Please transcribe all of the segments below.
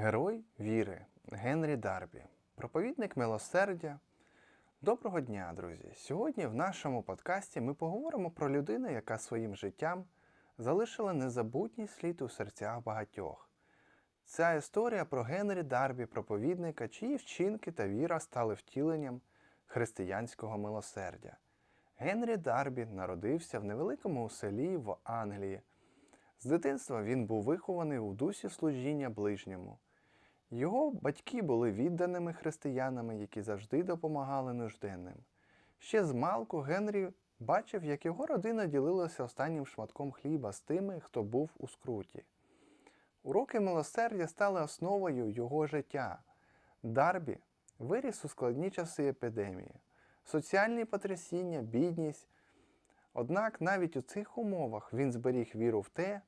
Герой віри Генрі Дарбі, проповідник милосердя. Доброго дня, друзі! Сьогодні в нашому подкасті ми поговоримо про людину, яка своїм життям залишила незабутній слід у серцях багатьох. Ця історія про Генрі Дарбі, проповідника, чиї вчинки та віра стали втіленням християнського милосердя. Генрі Дарбі народився в невеликому селі в Англії. З дитинства він був вихований у дусі служіння ближньому. Його батьки були відданими християнами, які завжди допомагали нужденним. Ще з малку Генрі бачив, як його родина ділилася останнім шматком хліба з тими, хто був у скруті. Уроки милосердя стали основою його життя. Дарбі виріс у складні часи епідемії, соціальні потрясіння, бідність. Однак навіть у цих умовах він зберіг віру в те,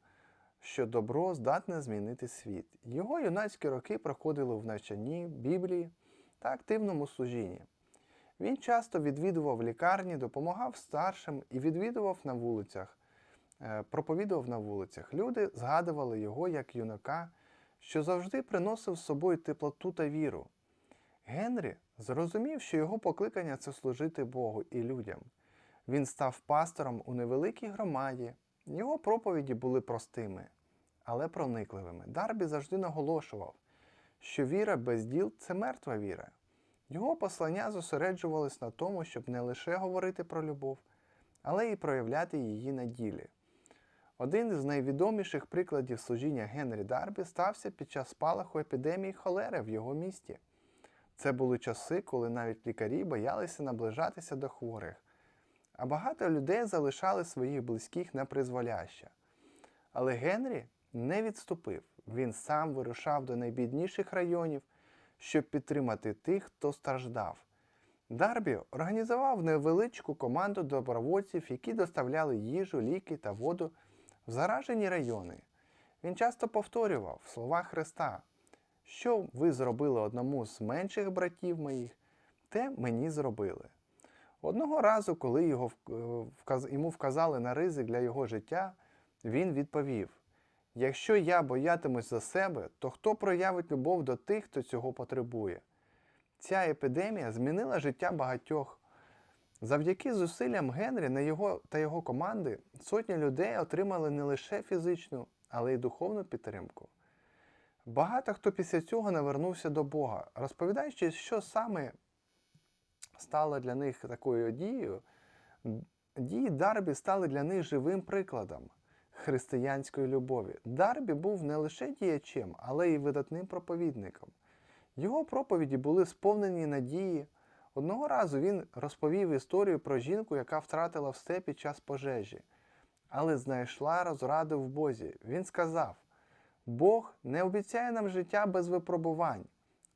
що добро здатне змінити світ. Його юнацькі роки проходили в навчанні, Біблії та активному служінні. Він часто відвідував лікарні, допомагав старшим і відвідував на вулицях, е, проповідував на вулицях. Люди згадували його як юнака, що завжди приносив з собою теплоту та віру. Генрі зрозумів, що його покликання це служити Богу і людям. Він став пастором у невеликій громаді. Його проповіді були простими, але проникливими. Дарбі завжди наголошував, що віра без діл це мертва віра. Його послання зосереджувались на тому, щоб не лише говорити про любов, але й проявляти її на ділі. Один із найвідоміших прикладів служіння Генрі Дарбі стався під час спалаху епідемії холери в його місті. Це були часи, коли навіть лікарі боялися наближатися до хворих, а багато людей залишали своїх близьких на призволяще. Але Генрі не відступив. Він сам вирушав до найбідніших районів, щоб підтримати тих, хто страждав. Дарбі організував невеличку команду добровольців, які доставляли їжу, ліки та воду в заражені райони. Він часто повторював слова Христа, що ви зробили одному з менших братів моїх, те мені зробили. Одного разу, коли його, йому вказали на ризик для його життя, він відповів: Якщо я боятимусь за себе, то хто проявить любов до тих, хто цього потребує? Ця епідемія змінила життя багатьох. Завдяки зусиллям Генрі на його та його команди сотні людей отримали не лише фізичну, але й духовну підтримку. Багато хто після цього навернувся до Бога, розповідаючи, що саме стало для них такою дією, дії Дарбі стали для них живим прикладом християнської любові. Дарбі був не лише діячем, але й видатним проповідником. Його проповіді були сповнені надії. Одного разу він розповів історію про жінку, яка втратила все під час пожежі, але знайшла розраду в Бозі. Він сказав: Бог не обіцяє нам життя без випробувань,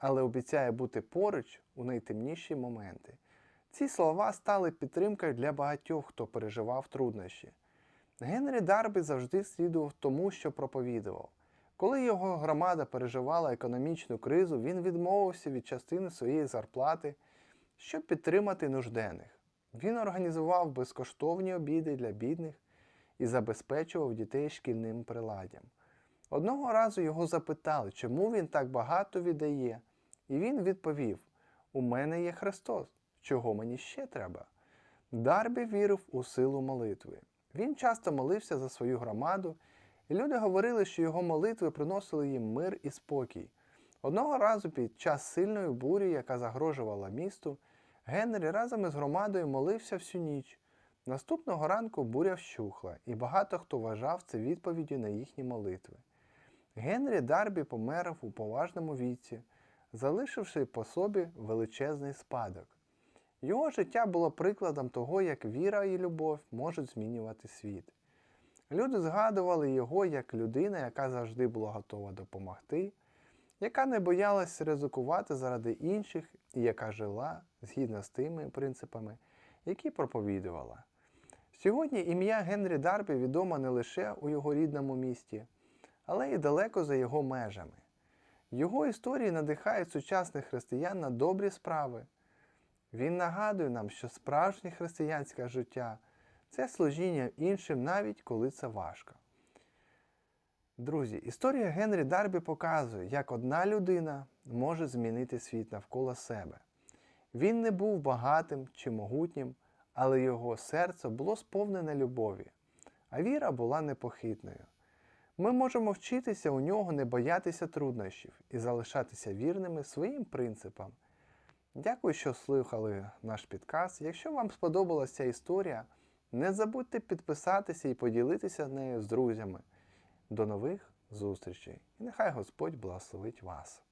але обіцяє бути поруч у найтемніші моменти. Ці слова стали підтримкою для багатьох, хто переживав труднощі. Генрі Дарбі завжди слідував тому, що проповідував. Коли його громада переживала економічну кризу, він відмовився від частини своєї зарплати, щоб підтримати нужденних. Він організував безкоштовні обіди для бідних і забезпечував дітей шкільним приладдям. Одного разу його запитали, чому він так багато віддає, і він відповів: У мене є Христос, чого мені ще треба? Дарбі вірив у силу молитви. Він часто молився за свою громаду, і люди говорили, що його молитви приносили їм мир і спокій. Одного разу під час сильної бурі, яка загрожувала місту, Генрі разом із громадою молився всю ніч. Наступного ранку буря вщухла, і багато хто вважав це відповіддю на їхні молитви. Генрі Дарбі помер у поважному віці, залишивши по собі величезний спадок. Його життя було прикладом того, як віра і любов можуть змінювати світ. Люди згадували його як людина, яка завжди була готова допомогти, яка не боялась ризикувати заради інших і яка жила згідно з тими принципами, які проповідувала. Сьогодні ім'я Генрі Дарбі відомо не лише у його рідному місті, але й далеко за його межами. Його історії надихають сучасних християн на добрі справи. Він нагадує нам, що справжнє християнське життя це служіння іншим, навіть коли це важко. Друзі, історія Генрі Дарбі показує, як одна людина може змінити світ навколо себе. Він не був багатим чи могутнім, але його серце було сповнене любові, а віра була непохитною. Ми можемо вчитися у нього не боятися труднощів і залишатися вірними своїм принципам. Дякую, що слухали наш підкаст. Якщо вам сподобалася ця історія, не забудьте підписатися і поділитися нею з друзями. До нових зустрічей! І нехай Господь благословить вас!